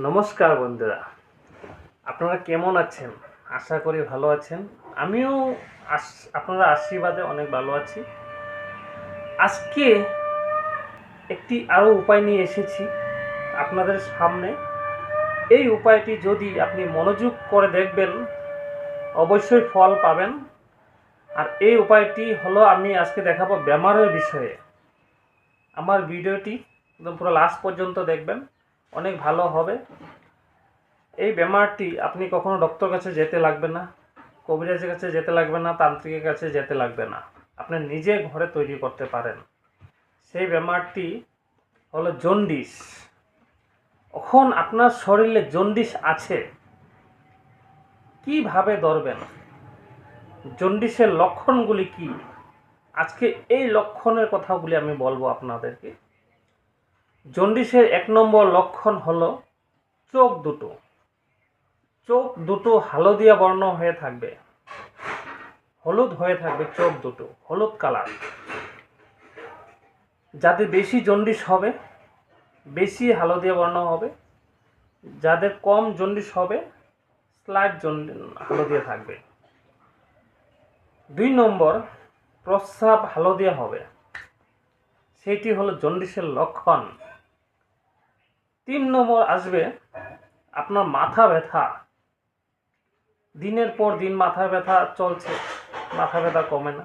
নমস্কার বন্ধুরা। আপনারা কেমন আছেন? আশা করি ভালো আছেন। আমিও আপনারা আশীর্বাদে অনেক ভালো আছি। আজকে একটি আরও উপায় নিয়ে এসেছি আপনাদের সামনে। এই উপায়টি যদি আপনি মনোযোগ করে দেখবেন, অবশ্যই ফল পাবেন। আর এই উপায়টি হলো আমি আজকে দেখাবো বেমারের বিষয়ে। আমার ভিডিওটি একদম পুরো লাস্ট পর্যন্ত দেখবেন। অনেক ভালো হবে। এই বেমারটি আপনি কখনো ডক্টর কাছে যেতে লাগবে না, কবিরাজের কাছে যেতে লাগবে না, তান্ত্রিকের কাছে যেতে লাগবে না। আপনি নিজে ঘরে তৈরি করতে পারেন। সেই বেমারটি হলো জন্ডিস। এখন আপনার শরীরে জন্ডিস আছে, কীভাবে ধরবেন? জন্ডিসের লক্ষণগুলি কি? আজকে এই লক্ষণের কথাগুলি আমি বলব আপনাদেরকে। জন্ডিসের এক নম্বর লক্ষণ হলো চোখ দুটো। চোখ দুটো হালদিয়া বর্ণ হয়ে থাকবে। হলুদ হয়ে থাকবে চোখ দুটো, হলুদ কালার। যাদের বেশি জন্ডিস হবে, বেশি হালদিয়া বর্ণ হবে। যাদের কম জন্ডিস হবে, স্লাইট হালদিয়া থাকবে। দুই নম্বর, প্রস্রাব হালদিয়া হবে। সেটি হলো জন্ডিসের লক্ষণ। তিন নম্বর আসবে আপনার মাথা ব্যথা। দিনের পর দিন মাথা ব্যথা চলছে, মাথা ব্যথা কমে না।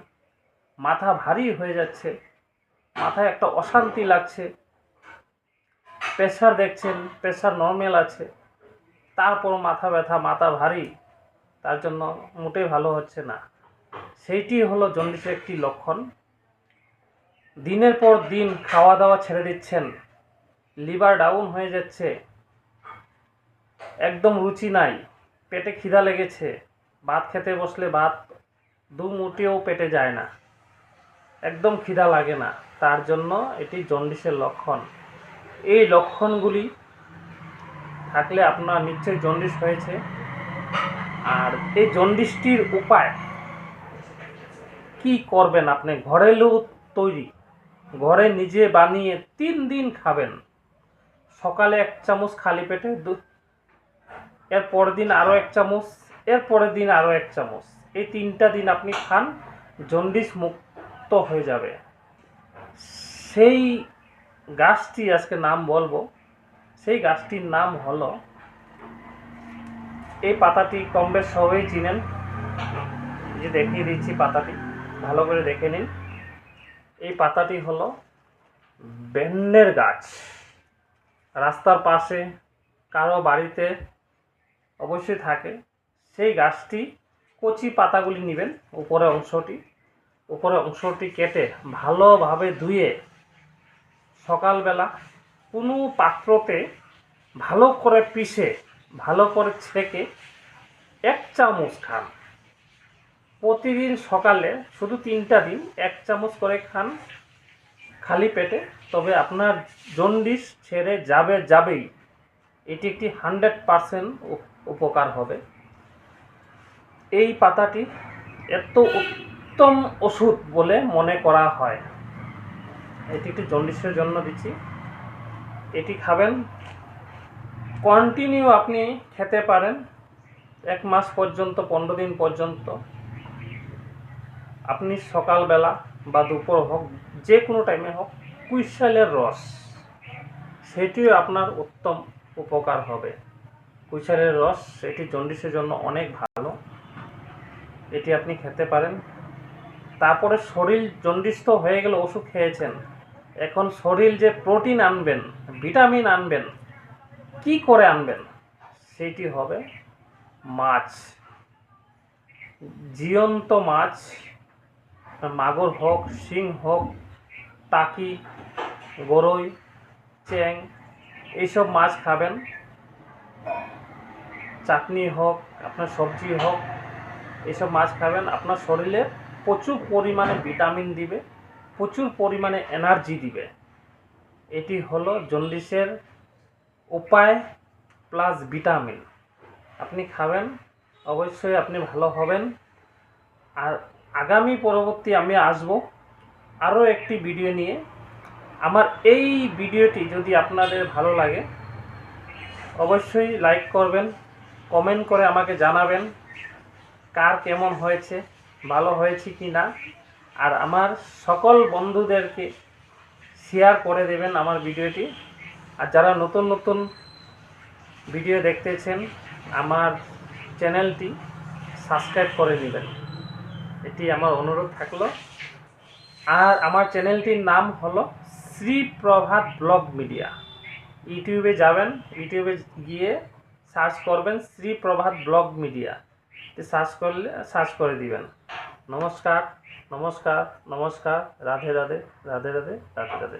মাথা ভারী হয়ে যাচ্ছে, মাথায় একটা অশান্তি লাগছে। প্রেশার দেখছেন প্রেশার নর্মাল আছে। তারপর মাথা ব্যথা, মাথা ভারী, তার জন্য মোটেই ভালো হচ্ছে না। সেইটি হলো জন্ডিসের একটি লক্ষণ। দিনের পর দিন খাওয়া দাওয়া ছেড়ে দিচ্ছেন লিভার ডাউন হয়ে যাচ্ছে। একদম রুচি নাই। পেটে খিদা লেগেছে। ভাত খেতে বসলে ভাত দু মুটিও পেটে যায় না। একদম খিদা লাগে না। তার জন্য এটি জন্ডিসের লক্ষণ। এই লক্ষণগুলি থাকলে আপনার নিশ্চয়ই জন্ডিস হয়েছে। আর এই জন্ডিসটির উপায় কি করবেন আপনি? ঘরেলু তৈরি। ঘরে নিজে বানিয়ে তিন দিন খাবেন। সকালে এক চামচ খালি পেটে দু- এর পরের দিন আরও এক চামচ, এর পরের দিন আরও এক চামচ। এই তিনটা দিন আপনি খান, জন্ডিস মুক্ত হয়ে যাবে। সেই গাছটি আজকে নাম বলব, সেই গাছটির নাম হলো, এই পাতাটি কম বেশ সবাই চিনেন। যে দেখিয়ে দিচ্ছি পাতাটি, ভালো করে দেখে নিন। এই পাতাটি হলো বেন্নের গাছ। রাস্তার পাশে কারও বাড়িতে অবশ্যই থাকে। সেই গাছটি কচি পাতাগুলি নেবেন উপরের অংশটি। উপরের অংশটি কেটে ভালোভাবে ধুয়ে সকালবেলা কোনো পাত্রতে ভালো করে পিষে, ভালো করে ছেঁকে এক চামচ খান। প্রতিদিন সকালে, শুধু তিনটা দিন, এক চামচ করে খান। খালি পেটে, তবে আপনার জন্ডিস ছেড়ে যাবে যাবেই। এটি একটি হান্ড্রেড পারসেন্ট উপকার হবে। এই পাতাটি এত উত্তম ওষুধ বলে মনে করা হয়। এটি একটি জন্ডিসের জন্য দিচ্ছি। এটি খাবেন। কন্টিনিউ আপনি খেতে পারেন। এক মাস পর্যন্ত, পনেরো দিন পর্যন্ত। আপনি সকালবেলা বা দুপুর হোক যে কোনো টাইমে হোক কুইশালের রস, সেটিও আপনার উত্তম উপকার হবে। কুইশালের রস এটি জন্ডিসের জন্য অনেক ভালো। এটি আপনি খেতে পারেন। তারপরে শরীর জন্ডিস তো হয়ে গেলে ওষুধ খেয়েছেন। এখন শরীর যে প্রোটিন আনবেন, ভিটামিন আনবেন, কি করে আনবেন? সেটি হবে মাছ। জিয়ন্ত মাছ, মাগুর হোক, শিং হোক টাকি গরই চ্যাং এইসব মাছ খাবেন। চাটনি হোক, আপনার সবজি হোক, এইসব মাছ খাবেন। আপনার শরীরে প্রচুর পরিমাণে ভিটামিন দিবে, প্রচুর পরিমাণে এনার্জি দিবে। এটি হলো জন্ডিসের উপায় প্লাস ভিটামিন। আপনি খাবেন, অবশ্যই আপনি ভালো হবেন। আর আগামী পরবর্তী আমি আসব। আরও একটি ভিডিও নিয়ে। আমার এই ভিডিওটি যদি আপনাদের ভালো লাগে, অবশ্যই লাইক করবেন কমেন্ট করে আমাকে জানাবেন কার কেমন হয়েছে, ভালো হয়েছে কি না, আর আমার সকল বন্ধুদেরকে শেয়ার করে দেবেন আমার ভিডিওটি আর যারা নতুন নতুন ভিডিও দেখতেছেন, আমার চ্যানেলটি সাবস্ক্রাইব করে নেবেন। এটি আমার অনুরোধ থাকল। আর আমার চ্যানেলটির নাম হলো শ্রী প্রভাত ব্লগ মিডিয়া। ইউটিউবে যাবেন, ইউটিউবে গিয়ে সার্চ করবেন Shri Prabhat blog media. Search করলে, সার্চ করে দিবেন। নমস্কার নমস্কার নমস্কার, রাধে রাধে রাধে রাধে রাধে রাধে।